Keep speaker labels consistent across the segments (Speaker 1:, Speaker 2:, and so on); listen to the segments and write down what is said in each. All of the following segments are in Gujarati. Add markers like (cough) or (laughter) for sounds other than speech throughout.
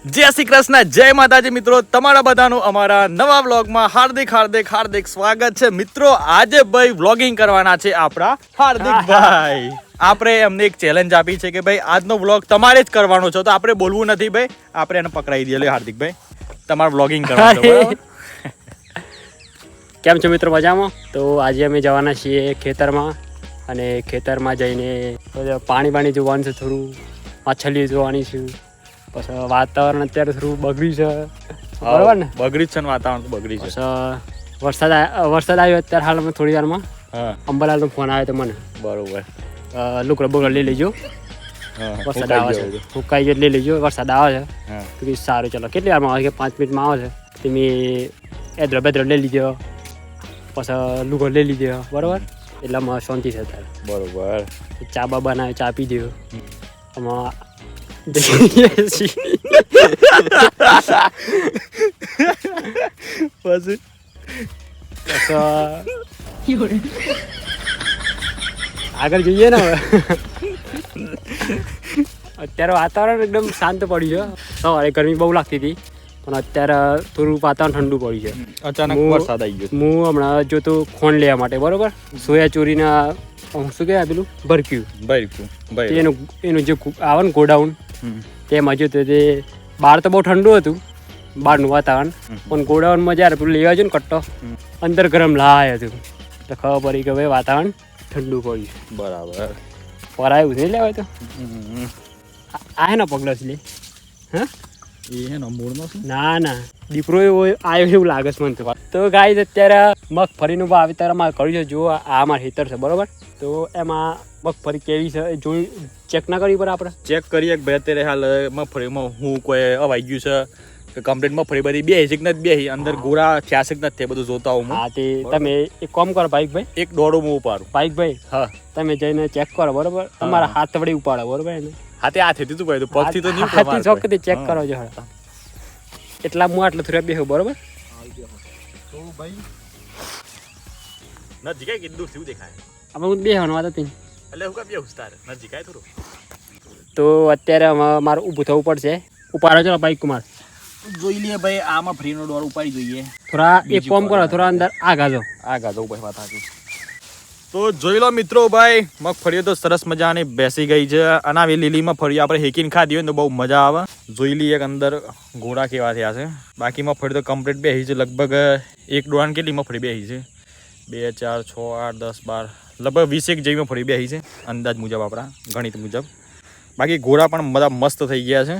Speaker 1: જય શ્રી કૃષ્ણ જય માતાજી મિત્રો. તમારા બધાનું અમારા નવા વ્લોગમાં હાર્દિક હાર્દિક હાર્દિક સ્વાગત છે. મિત્રો આજે ભાઈ વ્લોગિંગ કરવાના છે આપણા હાર્દિકભાઈ (laughs) આપણે એમને એક ચેલેન્જ આપી છે કે ભાઈ આજનો વ્લોગ તમારે જ કરવાનો છે. તો આપણે બોલવું નથી ભાઈ. આપણે એને પકડાઈ દઈએ. હાર્દિક હાર્દિકભાઈ તમારે વ્લોગિંગ કરવાનું (laughs)
Speaker 2: કેમ છો મિત્રો? મજામાં? તો આજે અમે જવાના છીએ ખેતરમાં અને ખેતરમાં જઈને પાણી પાણી જોવાનું છે થોડું માછલીઓ જોવાની છે. પછી વાતાવરણ અત્યારે થોડું બગડ્યું છે. બરાબર ને?
Speaker 1: બગડી છે ને વાતાવરણ બગડ્યું બગડી છે.
Speaker 2: વરસાદ વરસાદ આવ્યો અત્યારે હાલમાં થોડી વારમાં. અંબાલાલનો ફોન આવ્યો તો મને.
Speaker 1: બરોબર.
Speaker 2: લુકડો બગડો લઈ લેજો. વરસાદ આવે છે. ફૂંકાઈ ગયો લઈ લેજો. વરસાદ આવે છે. તો સારું ચલો. કેટલી વારમાં આવે કે પાંચ મિનિટમાં આવે છે. તમે એદ્રો બેદ્રો લઈ લીધો. પછી લુગો લઈ લીધો. બરાબર? એટલામાં શાંતિ છે અત્યારે.
Speaker 1: બરોબર.
Speaker 2: ચા બા બનાવે ચા પી દો આમાં જઈએ.
Speaker 1: પછી
Speaker 2: આગળ જોઈએ ને હવે. અત્યારે વાતાવરણ એકદમ શાંત પડ્યું છે. સવારે ગરમી બહુ લાગતી હતી પણ અત્યારે થોડું વાતાવરણ ઠંડુ પડ્યું છે.
Speaker 1: અચાનક વરસાદ આવી ગયો.
Speaker 2: હું હમણાં જોતો ખોણ લેવા માટે બરોબર? સોયા ચોરીના શું કહેવાય પેલું? ભરક્યું.
Speaker 1: ભાઈ
Speaker 2: એનું એનું જે આવે ને ગોડાઉન. તેમાં તો તે બહાર તો બહુ ઠંડુ હતું બહારનું વાતાવરણ. પણ ગોડાઉનમાં જ્યારે પેલું લેવા જો ને કટ્ટો અંદર ગરમ લાય હતું. તો ખબર પડી કે ભાઈ વાતાવરણ ઠંડુ પડ્યું
Speaker 1: બરાબર.
Speaker 2: પરાયું નહીં લેવાય તો. આ- ને પગલો છે હા?
Speaker 1: એ હે ને મૂળનો
Speaker 2: ના ના. દીકરો એવો આવ્યો એવું લાગે છે મને તો. ગાય અત્યારે મગફળીનું વાવેતર અમારે કર્યું છે. જો આ મારે ખેતર છે બરાબર? તો એમાં મગફળી કેવી છે? જોઈ ચેક ના કરવી પડે આપણે?
Speaker 1: ચેક કરીએ કે ભાઈ અત્યારે હાલ મગફળીમાં હું કોઈ અવાઈ ગયું છે? કે કમ્પ્લેટ મગફળી બધી બે છે નથી બે અંદર ગોરા થયા છે નથી બધું જોતા હું
Speaker 2: હા. તે તમે એક કામ કરો ભાઈ ભાઈ.
Speaker 1: એક દોડો હું ઉપાડું.
Speaker 2: ભાઈ ભાઈ
Speaker 1: હા.
Speaker 2: તમે જઈને ચેક કરો બરોબર? તમારા હાથ વડે ઉપાડો બરોબર એને?
Speaker 1: હાથે હાથે તું ભાઈ તો પગથી તો નહીં
Speaker 2: હાથથી
Speaker 1: ઉપાડવા
Speaker 2: ચેક કરો જો એટલા હું આટલું થોડા બેહું બરોબર?
Speaker 1: નજીક આય કે કીધું શું દેખાય?
Speaker 2: અમે હું બેહવાનું વાત હતી.
Speaker 1: એટલે હું કામ બેહું તારે? નજીક આય થોડું.
Speaker 2: તો અત્યારે મારે ઊભું થવું પડશે. ઉપાડો ચલો ભાઈ કુમાર.
Speaker 1: જોઈ લઈએ ભાઈ આમાં ફ્રીનો ડોર ઉપાડી જોઈએ.
Speaker 2: થોડા એક ફોર્મ કરો થોડા અંદર આ ગાજો
Speaker 1: આ ગાજો ભાઈ વાત સાચી તો જોઈ લો મિત્રો ભાઈ મગફળીઓ તો સરસ મજાની બેસી ગઈ છે. અને આવી લીલી મગફળી આપણે હેકીને ખાધી હોય ને તો બહુ મજા આવે. જોઈ લઈએ કે અંદર ઘોડા કેવા થયા છે. બાકી મગફળી તો કમ્પ્લીટ બેસી છે. લગભગ એક દોડાને કેટલી મગફળી બેસી છે? બે ચાર છ આઠ દસ બાર લગભગ વીસેક જેવી ફરી બેસી છે અંદાજ મુજબ આપણા ગણિત મુજબ. બાકી ઘોડા પણ બધા મસ્ત થઈ ગયા છે.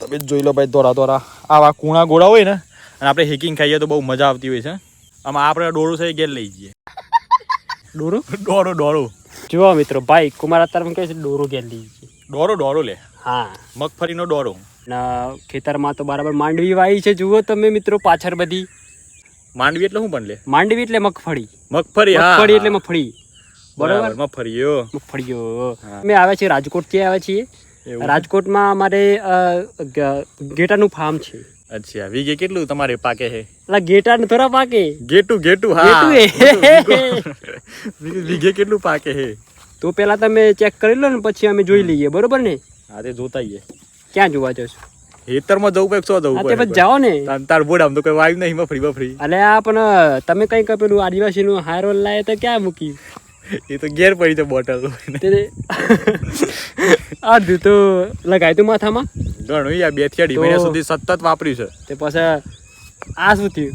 Speaker 1: તમે જોઈ લો ભાઈ દોરા દોરા. આવા કૂણા ઘોડા હોય ને અને આપણે હેકિંગ ખાઈએ તો બહુ મજા આવતી હોય છે. આમાં આપણે છે એ ઘેર લઈ જઈએ.
Speaker 2: ડોરો?
Speaker 1: દોડો દોડો
Speaker 2: જુઓ મિત્રો ભાઈ કુમાર અત્યારે કહે છે ડોરો ઘેર લઈ જઈએ.
Speaker 1: ડોરો દોડો લે.
Speaker 2: હા.
Speaker 1: મગફળીનો ડોરો.
Speaker 2: ને ખેતરમાં તો બરાબર માંડવી વાઈ છે જુઓ તમે મિત્રો પાછળ બધી.
Speaker 1: માંડવી એટલે શું પણ લે
Speaker 2: માંડવી એટલે મગફળી.
Speaker 1: મગફળી
Speaker 2: મગફળી એટલે મગફળી.
Speaker 1: બરાબર
Speaker 2: મગફળીઓ.
Speaker 1: મગફળીઓ.
Speaker 2: અમે આવ્યા છીએ રાજકોટથી આવ્યા છીએ. રાજકોટમાં અમારે ગેટાનું ફાર્મ છે.
Speaker 1: અચ્છા વીઘે કેટલું તમારે પાકે છે?
Speaker 2: એટલે ગેટા થોડા પાકે.
Speaker 1: ગેટું ગેટું હા. વીઘે કેટલું પાકે છે?
Speaker 2: તો પેલા તમે ચેક કરી લો ને પછી અમે જોઈ લઈએ. બરોબર ને?
Speaker 1: હા તે જોતા
Speaker 2: ક્યાં જોવા જશો?
Speaker 1: ખેતરમાં જવું પડે સો જવું પડે
Speaker 2: પછી જાઓ ને.
Speaker 1: તાર- બોડ આમ તો કોઈ વાયુ નહીં મફરી બફરી
Speaker 2: અલે આ પણ તમે કઈ પેલું આદિવાસીનું હાર લાય તો ક્યાં મૂકી
Speaker 1: એ તો ઘેર પડી છે બોટલ. (laughs)
Speaker 2: આ તો લગાય તું માથામાં?
Speaker 1: ઘણું યાર બેથી અઢી મહિના સુધી સતત વાપર્યું છે.
Speaker 2: તે પછી આ શું થયું?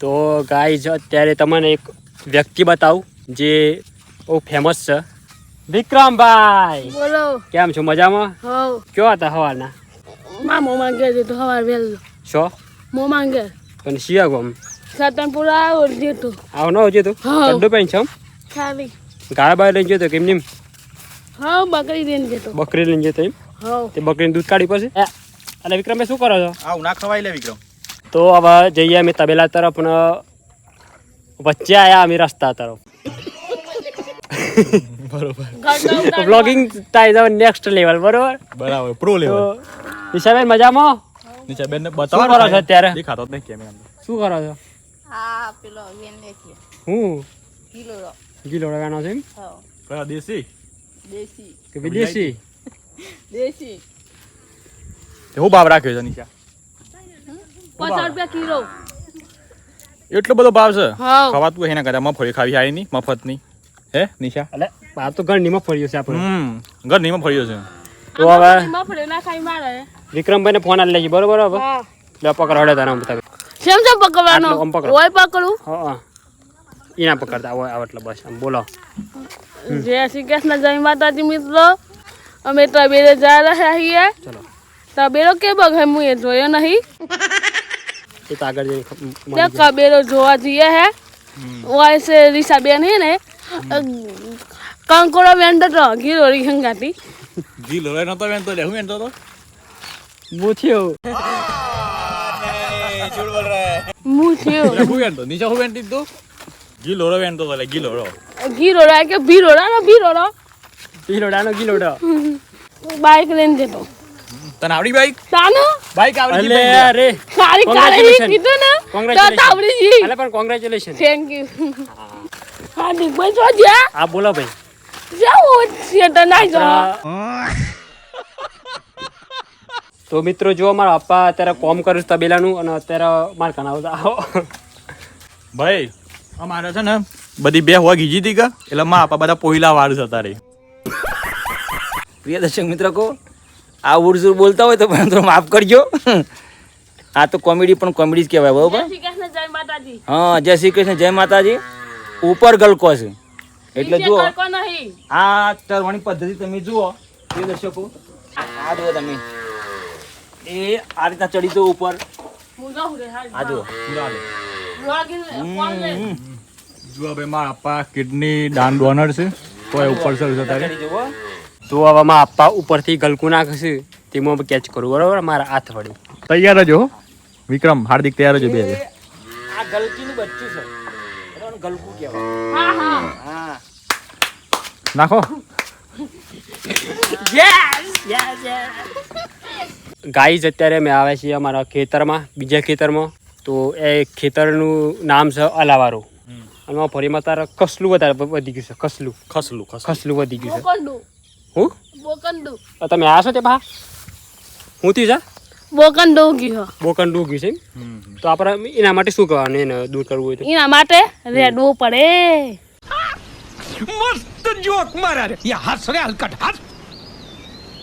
Speaker 2: તો ગાઈઝ અત્યારે તમને એક વ્યક્તિ બતાવું જે બહુ ફેમસ છે. વિક્રમભાઈ
Speaker 3: બોલો.
Speaker 2: કેમ છો? મજામાં?
Speaker 3: હવ.
Speaker 2: કયો હતા હવાના
Speaker 3: માં મો માંગે છે તો હવાર વહેલો.
Speaker 2: છો
Speaker 3: મો માંગે.
Speaker 2: પણ શિયા ગોમ
Speaker 3: સાતનપુર આવો જેતો
Speaker 2: આવો ન આવજો તું
Speaker 3: હા.
Speaker 2: કડ્ડો પેન છો
Speaker 3: ખાલી.
Speaker 2: ગાળા બાય લઈને જતો કેમ નેમ
Speaker 3: હા બકરી લઈને જતો
Speaker 2: બકરી લઈને જતો એમ?
Speaker 3: હવ.
Speaker 2: તે બકરીને દૂધ કાઢી પછી? અને વિક્રમ શું કરો છો?
Speaker 1: આવું ના ખવાય લે વિક્રમ.
Speaker 2: તો હવે જઈએ અમે તબેલા તરફ ને વચ્ચે આયા અમે રસ્તા તરફ.
Speaker 1: બરોબર.
Speaker 2: બ્લોગિંગ તાઈ જાવ નેક્સ્ટ લેવલ બરોબર?
Speaker 1: બરાબર પ્રો લેવલ
Speaker 2: નિશાબેન મજામાં?
Speaker 1: નિશાબેન ને બતાવો
Speaker 2: શું કરો છો અત્યારે?
Speaker 1: દેખાતો જ નહીં કેમેરા
Speaker 2: શું કરો છો?
Speaker 4: આ પેલો વેન લે
Speaker 2: હું?
Speaker 4: કિલો
Speaker 2: ગીલો ગાનો છે
Speaker 4: હા.
Speaker 1: દેશી?
Speaker 4: દેશી.
Speaker 2: કે વિદેશી? (laughs)
Speaker 3: દેશી.
Speaker 1: તે હું ભાવ રાખ્યો છે નિશા
Speaker 3: પચાસ રૂપિયા કિલો.
Speaker 1: એટલો બધો ભાવ છે?
Speaker 3: હા.
Speaker 1: ખવાતું એના કરતા મફળી ખાવી આવી ની મફતની હે નિશા
Speaker 2: એટલે આ તો ઘર નીમાં ફર્યો છે આપણે.
Speaker 1: હમ ઘરની મફળીઓ છે
Speaker 2: તો હવે
Speaker 3: વિક્રમભાઈ ના ખાઈ મારે.
Speaker 2: વિક્રમભાઈને ફોન આલી લેજે બરોબર હવે?
Speaker 3: હા.
Speaker 2: લે પકડ હડે તારા બતાવે
Speaker 3: સેમ સેમ પકડવાનો?
Speaker 2: આમ પકડો.
Speaker 3: ઓય પકડું?
Speaker 2: હા એના પકડતા હોય આવ એટલે બસ આમ બોલો.
Speaker 3: જય શ્રી કૃષ્ણ જય માતાજી મિત્રો. અમે તબેલે જા રહ્યા છીએ.
Speaker 2: ચલો.
Speaker 3: તબેલો કે બગ હું એ જોયો નહીં.
Speaker 2: એ તો આગળ જઈને
Speaker 3: કબેલો જોવા જઈએ હે. ઓય છે રીસા બેન હે ને કંકોડો વેંડો તો ગીરોરી હંગાતી
Speaker 1: જી લોરે નતો વેનતો લે હું વેનતો તો
Speaker 2: પૂછ્યો
Speaker 3: હું થયો
Speaker 1: હું વેનતો નીચે હું વેનતી તું? જી લોરો વેનતો તો લે ગી લોરો.
Speaker 3: ગીરોડા કે ભીરોડા નો ભીરોડો
Speaker 2: ગીલોડાનો ગીલોડો
Speaker 3: બાઈક લઈને જતો.
Speaker 1: તને આવડી બાઈક?
Speaker 3: તાનો
Speaker 1: બાઈક આવડી
Speaker 2: અલે અરે.
Speaker 3: સારી કાલે. કીધું ને તો
Speaker 2: Congratulations.
Speaker 3: તાવડી જી
Speaker 2: અલે પણ કોંગ્રેચ્યુલેશન
Speaker 3: થેન્ક યુ હા દીકભાઈ જો જ્યા.
Speaker 2: આ બોલો ભાઈ.
Speaker 3: તો ના જો.
Speaker 2: તો મિત્રો જો મારા પપ્પા અત્યારે કોમ કરું છું તબેલાનું અને અત્યારે માર કનાવ આવો.
Speaker 1: ભાઈ અમારે છે ને બધી બે હોવા ગીજી હતી કે? એટલે મા પપ્પા બધા પોઈલા વાર જતા રહી
Speaker 5: પ્રિય દર્શક મિત્રો કહો આ ઉર્સુર બોલતા હોય તો પણ થોડું માફ કરજો. આ તો કોમેડી પણ કોમેડી જ કહેવાય બરોબર? હા જય શ્રી કૃષ્ણ જય માતાજી. ઉપર ગલકો છે. એટલે જુઓ. આ તરવાની પદ્ધતિ તમે જુઓ. એ દર્શકો આ જુઓ તમે. એ આ રીતના ચડી તો ઉપર.
Speaker 3: હું જાઉં રે હા
Speaker 5: આ જુઓ.
Speaker 1: જુઓ ભાઈ મારા આપા કિડની દાન ડોનર છે. તો એ ઉપર સર
Speaker 2: તારે તો હવે મારા આપા ઉપરથી ગલકું નાખશે. તેમાં કેચ કરું બરાબર? મારા હાથ વડે
Speaker 1: તૈયાર જ હો. વિક્રમ હાર્દિક તૈયાર જ બે.
Speaker 5: આ ગલકીનું બચ્ચું છે. બરાબર? ગલકું કહેવાય.
Speaker 3: હા હા.
Speaker 5: હા.
Speaker 1: નાખો.
Speaker 2: ગાઈઝ અત્યારે અમે આવ્યા છીએ અમારા ખેતરમાં બીજા ખેતરમાં. તો એ ખેતરનું નામ છે અલાવારો. અને ફરીમાં તારે કસલું વધારે વધી ગયું છે કસલું
Speaker 1: ખસલું
Speaker 2: ખસલું. વધી ગયું છે. હું? તમે આવ્યા છો તે બા હું થયું છે
Speaker 3: ડોગી હો.
Speaker 2: બોકન ડોગી છે તો આપણે એના માટે શું કરવાનું એને દૂર કરવું હોય તો?
Speaker 3: એના માટે રેડવું પડે.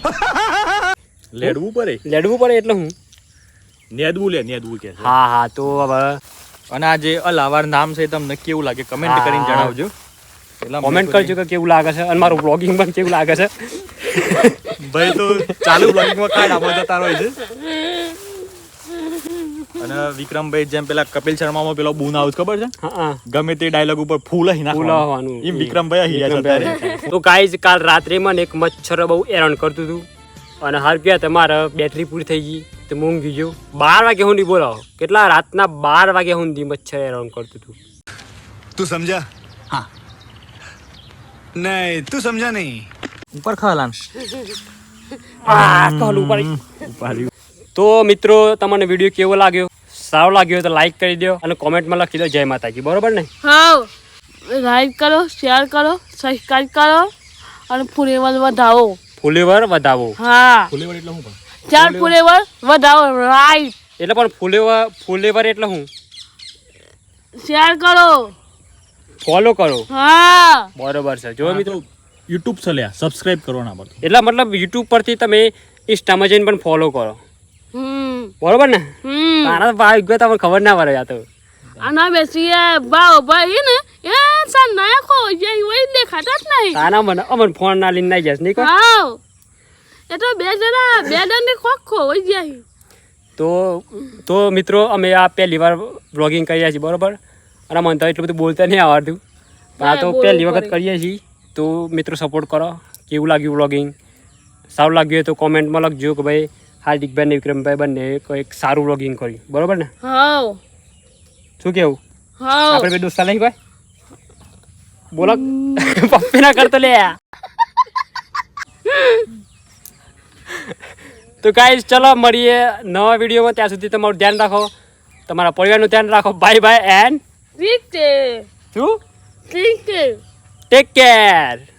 Speaker 3: (laughs)
Speaker 1: લેડવું પડે.
Speaker 2: લેડવું પડે એટલે હું?
Speaker 1: નેદવું લે નેદવું કે
Speaker 2: હા હા તો હવે
Speaker 1: અને આ જે અલાવાર નામ છે એ તમને કેવું લાગે કમેન્ટ કરીને જણાવજો.
Speaker 2: કોમેન્ટ કરજો કે કેવું લાગે છે અને મારું બ્લોગિંગ પણ કેવું લાગે છે. (laughs)
Speaker 1: ભાઈ તો ચાલુ બ્લોગિંગમાં કાર્ડ આપવા જતા હોય છે. અને વિક્રમભાઈ જેમ પેલા કપિલ શર્મામાં પેલો બૂન આવું ખબર છે? ગમે તે ડાયલોગ ઉપર ફૂલ અહીં નાખવાનું. એમ વિક્રમભાઈ અહીં જતા
Speaker 2: તો ગાઈઝ કાલ રાત્રેમાં એક મચ્છર બહુ હેરાન કરતું હતું. અને હાર ગયા તમારે બેટરી પૂરી થઈ ગઈ તો મૂંગ ગયો. બાર વાગે હું બોલાવો. કેટલા રાતના બાર વાગે હું મચ્છર હેરાન કરતું હતું.
Speaker 6: તું સમજા? હા. નહીં તું સમજા નહીં.
Speaker 5: ઉપર ખાલાન
Speaker 2: આ ઉપાડી ઉપાડી તો મિત્રો તમને વીડિયો કેવો લાગ્યો? સારો લાગ્યો તો લાઈક કરી દો અને કોમેન્ટમાં લખી દો જય માતાજી. બરોબર ને?
Speaker 3: હા. લાઈક કરો શેર કરો સબસ્ક્રાઇબ કરો અને ફુલેવર વધાવો.
Speaker 2: ફુલેવર વધાવો.
Speaker 3: હા.
Speaker 1: ફુલેવર એટલે હું પણ?
Speaker 3: ચાર ફુલેવર. વધાવો. રાઈટ
Speaker 2: એટલે પણ ફુલેવર ફુલેવર એટલે હું?
Speaker 3: શેર કરો.
Speaker 2: ફોલો કરો.
Speaker 3: હા.
Speaker 2: બરોબર છે. જો મિત્રો
Speaker 1: યુટ્યુબ ચલ્યા લ્યા સબસ્ક્રાઇબ કરવાના પર
Speaker 2: એટલે મતલબ યુટ્યુબ પરથી તમે ઇન્સ્ટામાં જઈને પણ ફોલો કરો.
Speaker 3: હમ.
Speaker 2: બરોબર ને?
Speaker 3: હમ.
Speaker 2: મારા ભાઈ ગયો તમને ખબર ના પડે આ તો.
Speaker 3: આના બેસી ભાવ ભાઈ ને એ સા નાખો જે હોય દેખાતા જ નહીં.
Speaker 2: આના મને અમન ફોન ના લઈને નાઈ જશ નહીં કોઈ?
Speaker 3: એ તો બે જણા બે જણની ખોખો હોય જાય.
Speaker 2: તો તો મિત્રો અમે આ પહેલી વાર બ્લોગિંગ કરીએ છીએ બરોબર? અને મને તો એટલું બધું બોલતા નહીં આવડતું. પણ આ તો પહેલી વખત કરીએ છીએ. તો મિત્રો સપોર્ટ કરો. કેવું લાગ્યું બ્લોગિંગ સારું લાગ્યું હોય તો કોમેન્ટમાં લખજો કે ભાઈ હાર્દિકભાઈ ને વિક્રમભાઈ બંને કંઈક સારું બ્લોગિંગ કર્યું. બરોબર ને?
Speaker 3: હા
Speaker 2: શું કેવું? આપણે બે દોસ્તા લઈ ભાઈ? બોલો. પપ્પી ના કરતો લે તો કાંઈ ચલો મળીએ નવા વિડીયોમાં. ત્યાં સુધી તમારું ધ્યાન રાખો. તમારા પરિવારનું ધ્યાન રાખો. બાય બાય એન્ડ
Speaker 3: ઠીક છે
Speaker 2: શું?
Speaker 3: ઠીક છે
Speaker 2: ટેક કેર